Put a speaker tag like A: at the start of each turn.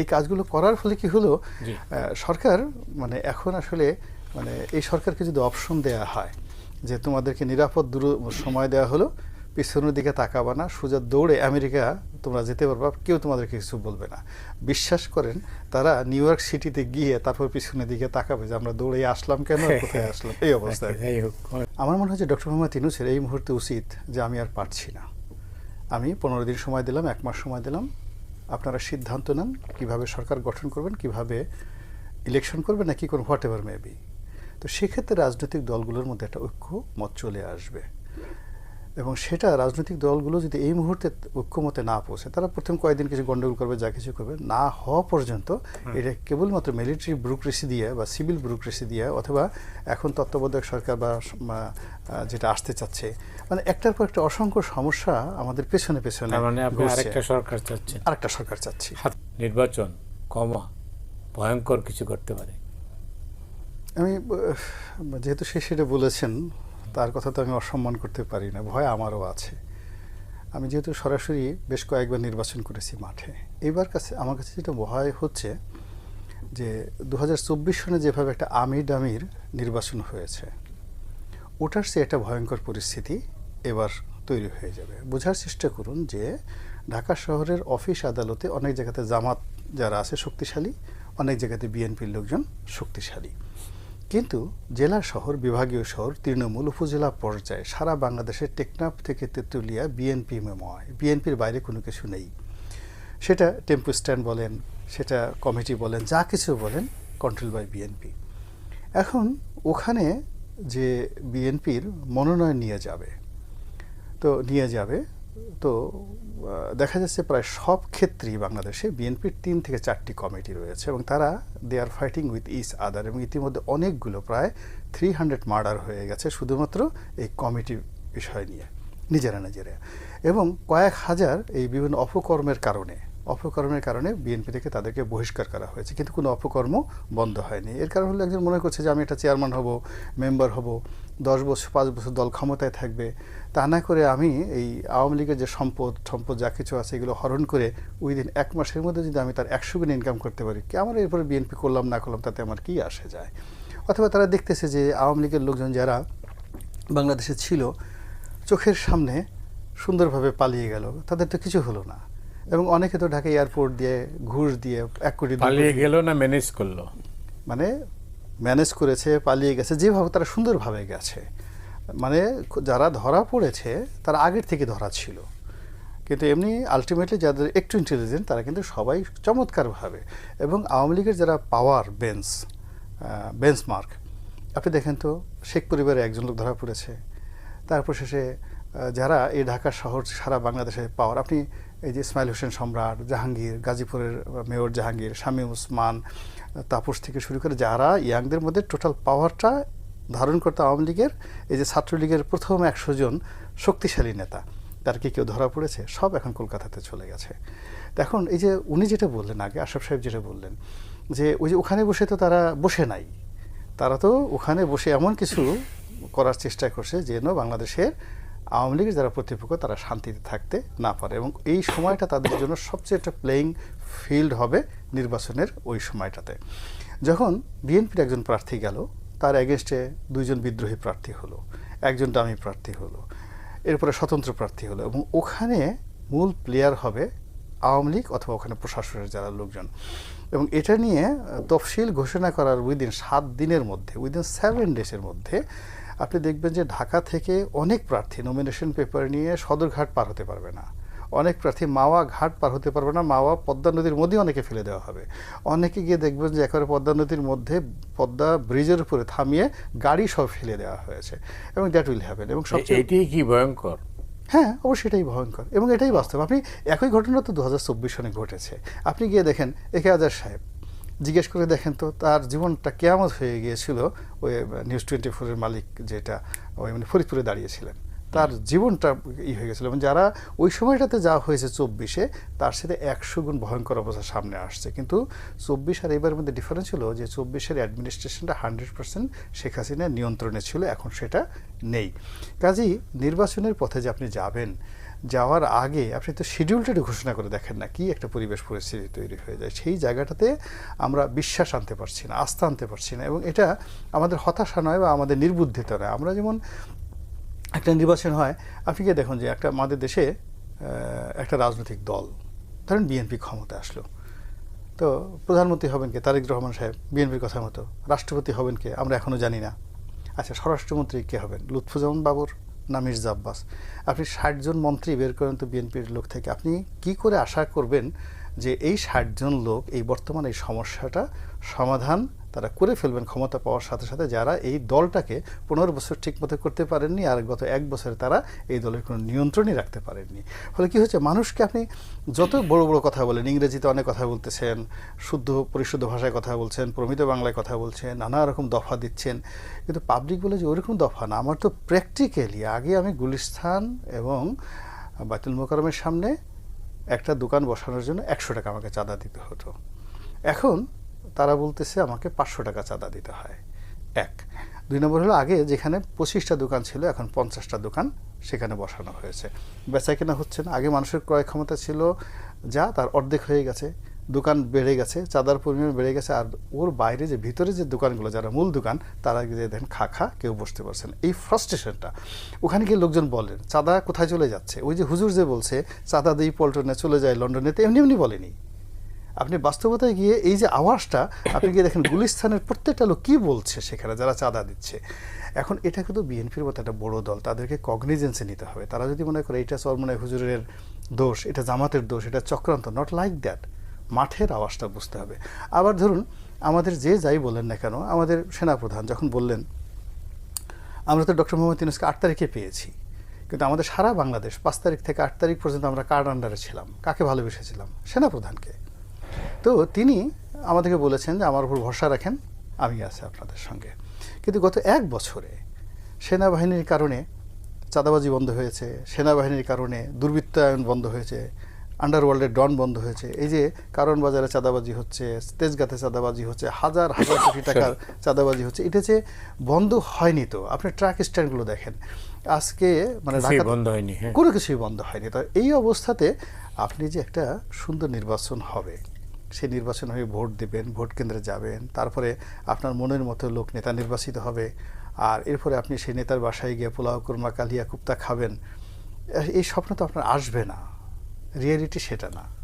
A: এই কাজগুলো করার ফলে কি হলো? সরকার মানে এখন আসলে মানে এই সরকারকে যদি অপশন দেয়া হয় যে তোমাদেরকে নিরাপদ দূর সময় দেওয়া হলো পিছনের দিকে তাকাবা না সোজা দৌড়ে আমেরিকা তোমরা যেতে পারবা কেউ তোমাদেরকে কিছু বলবে না। বিশ্বাস করেন তারা নিউ ইয়র্ক সিটিতে গিয়ে তারপর পিছনের দিকে তাকাবে যে আমরা দৌড়ে আসলাম কেন কোথায় আসলাম এই অবস্থায়
B: হোক।
A: আমার মনে হয় যে ডক্টর মোহাম্মদ ইনুসের এই মুহূর্তে উচিত যে আমি আর পারছি না। আমি পনেরো দিন সময় দিলাম এক মাস সময় দিলাম আপনারা সিদ্ধান্ত নেন কীভাবে সরকার গঠন করবেন, কীভাবে ইলেকশন করবেন, নাকি কোনো হোয়াট এভার মেবি তো সেক্ষেত্রে রাজনৈতিক দলগুলোর মধ্যে একটা ঐক্য মত চলে আসবে। এবং সেটা রাজনৈতিক দলগুলো যদি এই মুহূর্তে ঐক্যমতে না পৌঁছে তারা প্রথম কয়েকদিন কিছু গন্ডগোল করবে যা কিছু করবে না হওয়া পর্যন্ত এটা কেবলমাত্র মিলিটারি ব্যুরোক্রেসি দিয়ে বা সিভিল ব্যুরোক্রেসি দিয়ে অথবা এখন তত্ত্বাবধায়ক সরকার বা যেটা আসতে চাচ্ছে মানে একটার পর একটা অসংখ্য সমস্যা আমাদের পেছনে পেছনে
B: মানে আপনি
A: ঘুরছে।
B: আরেকটা সরকার চাচ্ছে
A: আরেকটা সরকার চাচ্ছি।
B: নির্বাচন কমা ভয়ঙ্কর কিছু করতে পারে।
A: আমি যেহেতু সে সেটা বলেছেন তার কথা তো আমি অসম্মান করতে পারি না, ভয় আমারও আছে। আমি যেহেতু সরাসরি বেশ কয়েকবার নির্বাচন করেছি মাঠে, এবার কাছে, আমার কাছে যেটা ভয় হচ্ছে যে দু হাজার সনে যেভাবে একটা আমির ডামির নির্বাচন হয়েছে, ওটার সে একটা ভয়ঙ্কর পরিস্থিতি এবার তৈরি হয়ে যাবে। বোঝার চেষ্টা করুন যে ঢাকা শহরের অফিস আদালতে অনেক জায়গাতে জামাত যারা আছে শক্তিশালী, অনেক জায়গাতে বিএনপির লোকজন শক্তিশালী। কিন্তু জেলা শহর, বিভাগীয় শহর, তৃণমূল উপজেলা পর্যায়ে সারা বাংলাদেশের টেকনাফ থেকে তেঁতুলিয়া বিএনপি মেময় বিএনপির বাইরে কোনো কিছু নেই। সেটা টেম্পো স্ট্যান্ড বলেন, সেটা কমিটি বলেন, যা কিছু বলেন কন্ট্রোল বাই বিএনপি। এখন ওখানে যে বিএনপির মনোনয়ন নিয়ে যাবে, তো নিয়ে যাবে তো দেখা যাচ্ছে প্রায় সব ক্ষেত্রেই বাংলাদেশে বিএনপির তিন থেকে চারটি কমিটি রয়েছে এবং তারা দে আর ফাইটিং উইথ ইস আদার এবং ইতিমধ্যে অনেকগুলো প্রায় থ্রি হান্ড্রেড মার্ডার হয়ে গেছে শুধুমাত্র এই কমিটি বিষয় নিয়ে, নিজেরা নিজেরা। এবং কয়েক হাজার এই বিভিন্ন অপকর্মের কারণে অপকর্মের কারণে বিএনপি থেকে তাদেরকে বহিষ্কার করা হয়েছে, কিন্তু কোনো অপকর্ম বন্ধ হয়নি। এর কারণ হলো একজন মনে করছে যে আমি একটা চেয়ারম্যান হব, মেম্বার হব, দশ বছর, পাঁচ বছর দল ক্ষমতায় থাকবে। তা না করে আমি এই আওয়ামী লীগের যে সম্পদ সম্পদ যা কিছু আছে এগুলো হরণ করে উইদিন এক মাসের মধ্যে যদি আমি তার একশো গুণ ইনকাম করতে পারি, কি আমার এরপরে বিএনপি করলাম, না করলাম, তাতে আমার কি আসে যায়? অথবা তারা দেখতেছে যে আওয়ামী লীগের লোকজন যারা বাংলাদেশে ছিল, চোখের সামনে সুন্দরভাবে পালিয়ে গেল, তাদের তো কিছু হলো না। এবং অনেকে তো ঢাকা এয়ারপোর্ট দিয়ে ঘুষ দিয়ে এক কোটি
B: পালিয়ে গেল না ম্যানেজ করল?
A: মানে ম্যানেজ করেছে পালিয়ে গেছে যেভাবে তারা সুন্দরভাবে গেছে। মানে যারা ধরা পড়েছে তারা আগের থেকে ধরা ছিল। কিন্তু এমনি আলটিমেটলি যাদের একটু ইন্টেলিজেন্ট তারা কিন্তু সবাই চমৎকারভাবে। এবং আওয়ামী লীগের যারা পাওয়ার বেঞ্চ বেঞ্চমার্ক আপনি দেখেন তো শেখ পরিবারে একজন লোক ধরা পড়েছে। তারপর শেষে যারা এই ঢাকা শহর সারা বাংলাদেশে পাওয়ার আপনি এই যে ইসমাইল হোসেন সম্রাট, জাহাঙ্গীর, গাজীপুরের মেয়র জাহাঙ্গীর, শামীম উসমান তাপস থেকে শুরু করে যারা ইয়াংদের মধ্যে টোটাল পাওয়ারটা ধারণ করতে আওয়ামী লীগের, এই যে ছাত্রলীগের প্রথম একশো জন শক্তিশালী নেতা, তার কি কেউ ধরা পড়েছে? সব এখন কলকাতাতে চলে গেছে। এখন এই যে উনি যেটা বললেন আগে, আশরাফ সাহেব যেটা বললেন, যে ওই যে ওখানে বসে তো তারা বসে নাই, তারা তো ওখানে বসে এমন কিছু করার চেষ্টা করছে যেন বাংলাদেশের আওয়ামী লীগের যারা প্রতিপক্ষ, তারা শান্তিতে থাকতে না পারে এবং এই সময়টা তাদের জন্য সবচেয়ে একটা প্লেয়িং ফিল্ড হবে নির্বাচনের ওই সময়টাতে। যখন বিএনপির একজন প্রার্থী গেল, তার এগেনস্টে দুইজন বিদ্রোহী প্রার্থী হলো, একজন দামি প্রার্থী হলো, এরপরে স্বতন্ত্র প্রার্থী হলো এবং ওখানে মূল প্লেয়ার হবে আওয়ামী লীগ অথবা ওখানে প্রশাসনের যারা লোকজন। এবং এটা নিয়ে তফসিল ঘোষণা করার উইদিন সাত দিনের মধ্যে উইদিন সেভেন ডেজের মধ্যে আপনি দেখবেন যে ঢাকা থেকে অনেক প্রার্থী নমিনেশন পেপার নিয়ে সদরঘাট পার হতে পারবে না। অনেক প্রার্থী মাওয়া ঘাট পার হতে পারবে না মাওয়া পদ্মা নদীর মধ্যে অনেকে ফেলে দেওয়া হবে। অনেকে গিয়ে দেখবেন যে একেবারে পদ্মা নদীর মধ্যে পদ্মা ব্রিজের উপরে থামিয়ে গাড়ি সব ফেলে দেওয়া হয়েছে এবং দ্যাট উইল হ্যাপেন এবং সবচেয়ে
B: এটাই কি ভয়ঙ্কর?
A: হ্যাঁ অবশ্যই এটাই ভয়ঙ্কর এবং এটাই বাস্তব। আপনি একই ঘটনা তো দু হাজার চব্বিশ সনে ঘটেছে। আপনি গিয়ে দেখেন একে আজার সাহেব জিজ্ঞেস করে দেখেন তো, তার জীবনটা কেয়ামত হয়ে গিয়েছিল ওই নিউজ টোয়েন্টি ফোরের মালিক যেটা, ওই মানে ফরিদপুরে দাঁড়িয়েছিলেন। তার জীবনটা ই হয়ে গেছিল এবং যারা ওই সময়টাতে যা হয়েছে চব্বিশে, তার সাথে একশো গুণ ভয়ঙ্কর অবস্থা সামনে আসছে। কিন্তু চব্বিশ আর এবার মধ্যে ডিফারেন্স ছিল যে চব্বিশের অ্যাডমিনিস্ট্রেশনটা হান্ড্রেড পার্সেন্ট শেখ হাসিনার নিয়ন্ত্রণে ছিল, এখন সেটা নেই। কাজেই নির্বাচনের পথে যে আপনি যাবেন যাওয়ার আগে আপনি তো শিডিউলটা একটু ঘোষণা করে দেখেন না, কি একটা পরিবেশ পরিস্থিতি তৈরি হয়ে যায়। সেই জায়গাটাতে আমরা বিশ্বাস আনতে পারছি না, আস্থা আনতে পারছি না এবং এটা আমাদের হতাশা নয় বা আমাদের নির্বুদ্ধিতা নয়। আমরা যেমন একটা নির্বাচন হয়, আপনি কি দেখুন যে একটা আমাদের দেশে একটা রাজনৈতিক দল, ধরেন বিএনপি ক্ষমতা আসলো। তো প্রধানমন্ত্রী হবেন কে? তারেক রহমান সাহেব, বিএনপির কথা মতো। রাষ্ট্রপতি হবেন কে? আমরা এখনও জানি না। আচ্ছা স্বরাষ্ট্রমন্ত্রী কে হবেন? লুৎফুজ্জামান বাবুর? না মির্জা আব্বাস আপনি ষাটজন মন্ত্রী বের করেন তো বিএনপির লোক থেকে। আপনি কি করে আশা করবেন যে এই ষাটজন লোক এই বর্তমান এই সমস্যাটা সমাধান তারা করে ফেলবেন ক্ষমতা পাওয়ার সাথে সাথে যারা এই দলটাকে পনেরো বছর ঠিকমতো করতে পারেননি আর গত এক বছরে তারা এই দলের কোনো নিয়ন্ত্রণই রাখতে পারেননি। ফলে কি হচ্ছে মানুষকে আপনি যত বড় বড় কথা বলেন, ইংরেজিতে অনেক কথা বলতেছেন, শুদ্ধ পরিশুদ্ধ ভাষায় কথা বলছেন, প্রমিত বাংলায় কথা বলছেন, নানা রকম দফা দিচ্ছেন। কিন্তু পাবলিক বলে যে ওরকম দফা না। আমার তো প্র্যাকটিক্যালি আগে আমি গুলিস্থান এবং বাতুল মোকারমের সামনে একটা দোকান বসানোর জন্য একশো টাকা আমাকে চাঁদা দিতে হতো। এখন তারা বলতেছে আমাকে পাঁচশো টাকা চাঁদা দিতে হয়। এক। দুই নম্বর হলো আগে যেখানে পঁচিশটা দোকান ছিল, এখন পঞ্চাশটা দোকান সেখানে বসানো হয়েছে। বেচা কেনা হচ্ছে না। আগে মানুষের ক্রয় ক্ষমতা ছিল, যা তার অর্ধেক হয়ে গেছে। দোকান বেড়ে গেছে, চাঁদার পরিমাণ বেড়ে গেছে, আর ওর বাইরে যে, ভিতরে যে দোকানগুলো, যারা মূল দোকান, তারা গিয়ে দেখেন খা খা, কেউ বসতে পারছে না। এই ফ্রাস্ট্রেশনটা, ওখানে গিয়ে লোকজন বলেন, চাঁদা কোথায় চলে যাচ্ছে? ওই যে হুজুর যে বলছে, চাঁদা দিই পল্টনে চলে যায় লন্ডনে। তো এমনি এমনি বলেনি। আপনি বাস্তবতায় গিয়ে এই যে আওয়াজটা, আপনি গিয়ে দেখেন গুলিস্তানের প্রত্যেকটা লোক কী বলছে সেখানে, যারা চাঁদা দিচ্ছে। এখন এটা কিন্তু বিএনপির মতো একটা বড় দল, তাদেরকে কগনিজেন্সে নিতে হবে। তারা যদি মনে করে এটা চরমনায় হুজুরের দোষ, এটা জামাতের দোষ, এটা চক্রান্ত নট লাইক দ্যাট মাঠের আওয়াজটা বুঝতে হবে। আবার ধরুন, আমাদের যে যাই বলেন না কেন, আমাদের সেনাপ্রধান যখন বললেন, আমরা তো ডক্টর মোহাম্মদ ইউনুসকে আট তারিখে পেয়েছি, কিন্তু আমাদের সারা বাংলাদেশ পাঁচ তারিখ থেকে আট তারিখ পর্যন্ত আমরা কার্ড আন্ডারে ছিলাম? কাকে ভালোবেসেছিলাম? সেনাপ্রধানকে। তো তিনি আমাদেরকে বলেছেন যে, আমার উপর ভরসা রাখেন, আমি আছি আপনাদের সঙ্গে। কিন্তু গত এক বছরে সেনাবাহিনীর কারণে চাঁদাবাজি বন্ধ হয়েছে, সেনাবাহিনীর কারণে দুর্বৃত্তায়ন বন্ধ হয়েছে আন্ডারওয়ার্ল্ডের ডন বন্ধ হয়েছে। এই যে কারণ বাজারে চাঁদাবাজি হচ্ছে তেজগাতে চাঁদাবাজি হচ্ছে হাজার হাজার কোটি টাকার চাঁদাবাজি হচ্ছে এটা যে বন্ধ হয়নি তো আপনি ট্রাক স্ট্যান্ডগুলো দেখেন। আজকে মানে ঢাকা-
B: বন্ধ হয়নি হ্যাঁ।
A: কোনো কিছুই বন্ধ হয়নি। তো এই অবস্থাতে আপনি যে একটা সুন্দর নির্বাচন হবে সেই নির্বাচন হয়ে ভোট দেবেন ভোট কেন্দ্রে যাবেন তারপরে আপনার মনের মতো লোক নেতা নির্বাচিত হবে আর এরপরে আপনি সেই নেতার বাসায় গিয়ে পোলাও কুরমা কালিয়া কুপ্তা খাবেন এই স্বপ্ন তো আপনার আসবে না। রিয়েলিটি সেটা না।